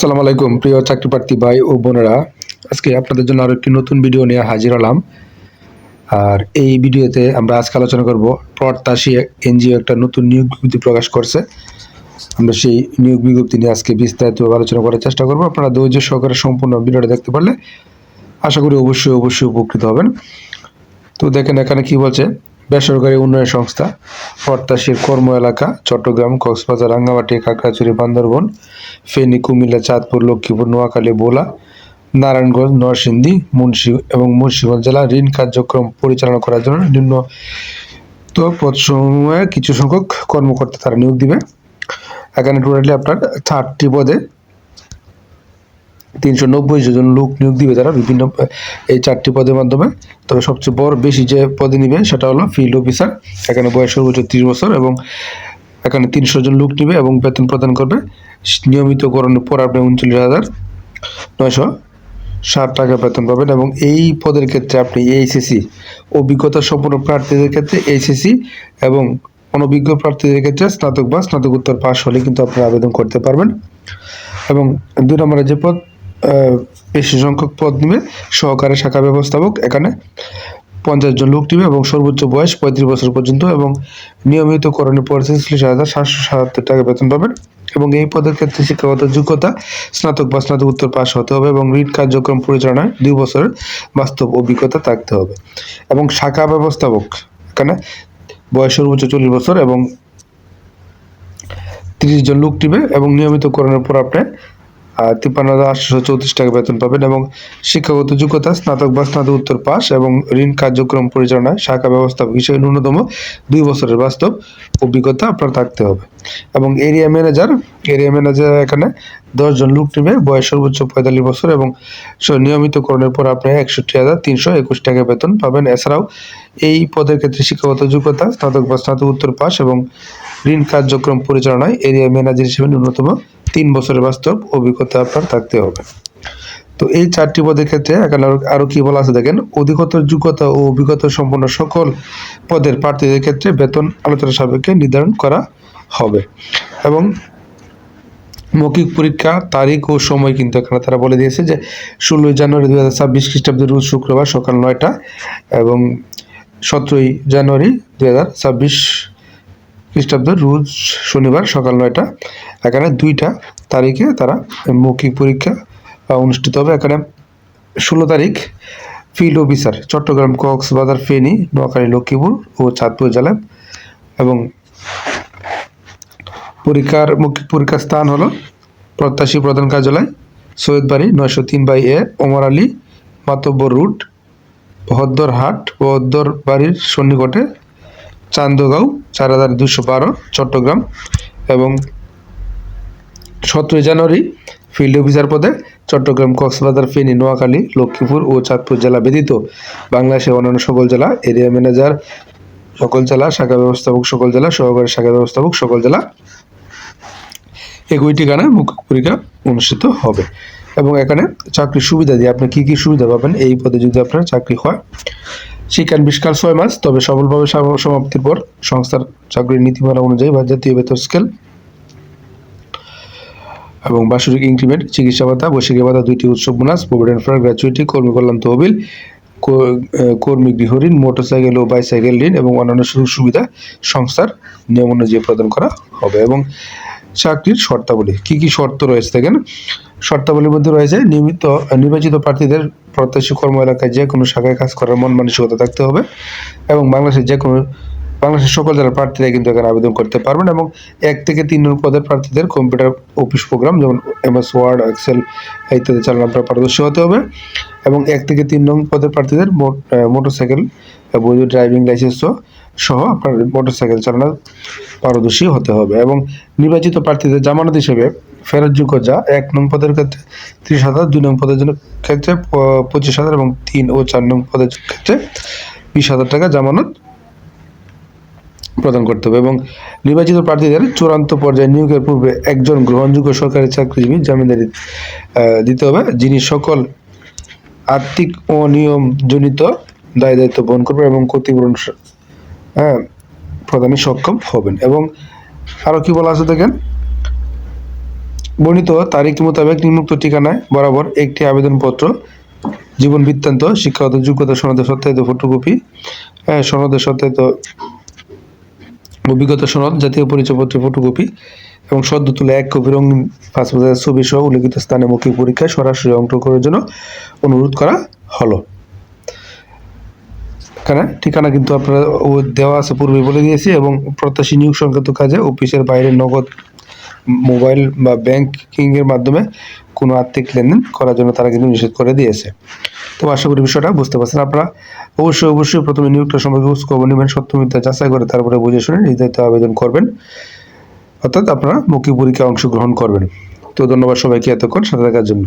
আসসালামু আলাইকুম, প্রিয় চাকরি প্রার্থী ভাই ও বোনেরা। আজকে আপনাদের জন্য আরও একটি নতুন ভিডিও নিয়ে হাজির হলাম। আর এই ভিডিওতে আমরা আজকে আলোচনা করব প্রত্যাশী এনজিও একটা নতুন নিয়োগ বিজ্ঞপ্তি প্রকাশ করছে। আমরা সেই নিয়োগ বিজ্ঞপ্তি নিয়ে আজকে বিস্তারিতভাবে আলোচনা করার চেষ্টা করব। আপনারা ধৈর্য সহকারে সম্পূর্ণ ভিডিওটা দেখতে পারলে আশা করি অবশ্যই অবশ্যই উপকৃত হবেন। তো দেখেন এখানে কি বলছে বেসরকারি উন্নয়ন সংস্থা প্রত্যাশীর কর্ম এলাকা, চট্টগ্রাম, কক্সবাজার, রাঙ্গামাটি, খাগড়াছড়ি, বান্দরবন, ফেনী, কুমিল্লা, চাঁদপুর, লক্ষ্মীপুর, নোয়াখালী, বোলা, নারায়ণগঞ্জ, নরসিংদী, মুন্সি এবং মুন্সিগঞ্জ জেলা ঋণ কার্যক্রম পরিচালনা করার জন্য নিম্ন তো পদসমূহে কিছু সংখ্যক কর্মকর্তা তারা নিয়োগ দিবে। এখানে টোটালি আপনার চারটি পদে তিনশো নব্বই জন লোক নিয়োগ দিবে তারা বিভিন্ন এই চারটি পদের মাধ্যমে। তবে সবচেয়ে বড় বেশি যে পদে নিবে সেটা হলো ফিল্ড অফিসার এখানে বয়স সর্বোচ্চ ত্রিশ বছর এবং এখানে তিনশো জন লোক নিবে এবং বেতন প্রদান করবে। নিয়মিতকরণের পর আপনি উনচল্লিশ হাজার নয়শো ষাট টাকা বেতন পাবেন এবং এই পদের ক্ষেত্রে আপনি এইচএসি অভিজ্ঞতা সম্পন্ন প্রার্থীদের ক্ষেত্রে এইচএসি এবং অনভিজ্ঞ প্রার্থীদের ক্ষেত্রে স্নাতক বা স্নাতকোত্তর পাশ হলে কিন্তু আপনি আবেদন করতে পারবেন। এবং দুই নম্বরে যে পদ বেশি সংখ্যক পদ নিবে। সহকারী শাখা ব্যবস্থাপক এখানে পঞ্চাশ জন লোক নিবে এবং সর্বোচ্চ বয়স পঁয়ত্রিশ বছর পর্যন্ত এবং নিয়মিত করণের পর ছেচল্লিশ হাজার সাতশো সাতাত্তর টাকা বেতন পাবেন। এবং এই পদের ক্ষেত্রে শিক্ষাগত যোগ্যতা স্নাতক বা স্নাতকোত্তর পাশ হতে হবে এবং ঋণ কার্যক্রম পরিচালনায় দুই বছরের বাস্তব অভিজ্ঞতা থাকতে হবে। এবং শাখা ব্যবস্থাপক এখানে বয়স সর্বোচ্চ চল্লিশ বছর এবং তিরিশ জন লোক নিবে এবং নিয়মিত করণের পর আপনি তিপ্পান্ন হাজার আটশো চৌত্রিশ টাকা বেতন পাবেন এবং শিক্ষাগত যোগ্যতা, স্নাতক বা স্নাতক উত্তর পাস এবং ঋণ কার্যক্রম পরিচালনায় শাখা ব্যবস্থাপক হিসেবে ন্যূনতম দুই বছরের বাস্তব অভিজ্ঞতা আপনার থাকতে হবে। এবং এরিয়া ম্যানেজার এরিয়া ম্যানেজার এখানে দশজন লোক নেবে, বয়স সর্বোচ্চ পঁয়তাল্লিশ বছর এবং নিয়মিতকরণের পর আপনি একষট্টি হাজার তিনশো একুশ টাকা বেতন পাবেন। এছাড়াও এই পদের ক্ষেত্রে শিক্ষাগত যোগ্যতা, স্নাতক বা স্নাতক উত্তর পাস এবং ঋণ কার্যক্রম পরিচালনায় এরিয়া ম্যানেজার হিসেবে ন্যূনতম তিন বছরের বাস্তব অভিজ্ঞতা আপনার থাকতে হবে। তো এই চারটি পদের ক্ষেত্রে এখানে আরো- আরও কি বলা আছে দেখেন? অধিকতর যোগ্যতা ও অভিজ্ঞতা সম্পন্ন সকল পদের প্রার্থীদের ক্ষেত্রে বেতন আলোচনা সাপেক্ষে নির্ধারণ করা হবে। এবং মৌখিক পরীক্ষা, তারিখ ও সময় কিন্তু এখানে তারা বলে দিয়েছে যে, ষোলোই জানুয়ারি দুই হাজার ছাব্বিশ খ্রিস্টাব্দের রোজ শুক্রবার সকাল নয়টা এবং সতেরোই জানুয়ারি দুই হাজার ছাব্বিশ খ্রিস্টাব্দের রোজ শনিবার সকাল নয়টা, এখানে দুইটা তারিখে তারা মৌখিক পরীক্ষা অনুষ্ঠিত হবে। এখানে ষোলো তারিখ ফিল্ড অফিসার চট্টগ্রাম কক্সবাজার ফেনী, নোয়াখালী, লক্ষ্মীপুর ও চাঁদপুর জেলা। এবং পরীক্ষার মৌখিক পরীক্ষার স্থান হলো প্রত্যাশী প্রধান কার্যালয় সৈয়দবাড়ি নয়শো তিন by A, Omar Ali, Matubbar route Bahaddarhat Bahaddar বাড়ির সন্নিকটে চান্দগাঁও, চার হাজার দুশো বারো, চট্টগ্রাম এবং সতেরোই জানুয়ারি ফিল্ড অফিসার পদে চট্টগ্রাম কক্সবাজার, ফেনী, নোয়াখালী, লক্ষ্মীপুর ও চাঁদপুর জেলা ব্যতীত বাংলাদেশের অন্যান্য সকল জেলা, এরিয়া ম্যানেজার সকল জেলা, শাখা ব্যবস্থাপক সকল জেলা, সহকারী শাখা ব্যবস্থাপক সকল জেলা একই ঠিকানায় মুখ্য পরীক্ষা অনুষ্ঠিত হবে। এবং এখানে চাকরির সুবিধা দিয়ে আপনি কি কি সুবিধা পাবেন, এই পদে যদি আপনার চাকরি হয় শিক্ষান বিশকাল ছয় মাস, তবে সফলভাবে সম- সমাপ্তির পর সংস্থার চাকরির নীতিমালা অনুযায়ী বা জাতীয় বেতন স্কেল এবং বার্ষিক ইনক্রিমেন্ট চিকিৎসা ভাতা বৈশাখী ভাতা দুইটি উৎসব বোনাস প্রভিডেন্ট ফান্ড গ্র্যাচুইটি কর্মী কল্যাণ তহবিল কর্মী গৃহ ঋণ মোটরসাইকেল ও বাইসাইকেল ঋণ এবং অন্যান্য সুযোগ সুবিধা সংস্থার নিয়ম অনুযায়ী প্রদান করা হবে এবং চাকরির শর্তাবলী। কি কি শর্ত রয়েছে দেখেন? শর্তাবলীর মধ্যে রয়েছে নিয়মিত, নির্বাচিত প্রার্থীদের প্রত্যাশী কর্ম এলাকায় যে কোনো শাখায় কাজ করার মন মানসিকতা থাকতে হবে এবং বাংলাদেশের যে কোনো, বাংলাদেশের সকল জেলার প্রার্থীরা কিন্তু এখানে আবেদন করতে পারবেন এবং এক থেকে তিন নং পদের প্রার্থীদের কম্পিউটার অফিস প্রোগ্রাম যেমন এমএস ওয়ার্ড, এক্সেল ইত্যাদি চালানো আপনার পারদর্শী হতে হবে এবং এক থেকে তিন নং পদের প্রার্থীদের মোটরসাইকেল, বৈধ ড্রাইভিং লাইসেন্স সহ আপনার মোটরসাইকেল চালানোর পারদর্শী হতে হবে এবং নির্বাচিত প্রার্থীদের জামানত হিসেবে ফেরতযোগ্য যা এক নং পদের ক্ষেত্রে ত্রিশ হাজার, দুই নং পদের জন্য ক্ষেত্রে পঁচিশ হাজার এবং তিন ও চার নং পদের ক্ষেত্রে বিশ হাজার টাকা জামানত প্রদান করতে হবে এবং নির্বাচিত প্রার্থীদের চূড়ান্ত পর্যায়ে নিয়োগের পূর্বে একজন গ্রহণযোগ্য সরকারি চাকরিজীবী জামিনদারি দিতে হবে, যিনি সকল আর্থিক অনিয়মজনিত দায় দায়িত্ব বহন করবে এবং ক্ষতিপূরণ প্রদানে সক্ষম হবেন। এবং আরও কি বলা আছে দেখেন? বর্ণিত তারিখ মোতাবেক নিম্নোক্ত ঠিকানায় বরাবর একটি আবেদনপত্র জীবন বৃত্তান্ত শিক্ষাগত যোগ্যতা সনদের সত্যায়িত ফটোকপি হ্যাঁ, সনদের সত্যায়িত অভিজ্ঞতা সনদ জাতীয় পরিচয় পরিচয়পত্রের ফটোকপি এবং সদ্য তুলে এক কপি রঙিন পাসপোর্টের ছবি সহ উল্লেখিত স্থানে মৌখিক পরীক্ষায় সরাসরি অংশগ্রহণের জন্য অনুরোধ করা হলো। এখানে ঠিকানা কিন্তু আপনারা ও দেওয়া আছে পূর্বে বলে দিয়েছি এবং প্রত্যাশী নিয়োগ সংক্রান্ত কাজে অফিসের বাইরে নগদ মোবাইল বা ব্যাংকিং এর মাধ্যমে কোনো আর্থিক লেনদেন করার জন্য তারা কিন্তু নিষেধ করে দিয়েছে। তো আশা করি বিষয়টা বুঝতে পারছেন আপনারা। অবশ্যই অবশ্যই প্রথমে নিয়োগটা সম্পর্কে খবর নেবেন সত্যমিথ্যা যাচাই করে তারপরে বুঝে শুনে নির্ধারিত আবেদন করবেন। অর্থাৎ আপনারা মৌখিক পরীক্ষায় অংশগ্রহণ করবেন। তো ধন্যবাদ সবাইকে এতক্ষণ সাথে থাকার জন্য।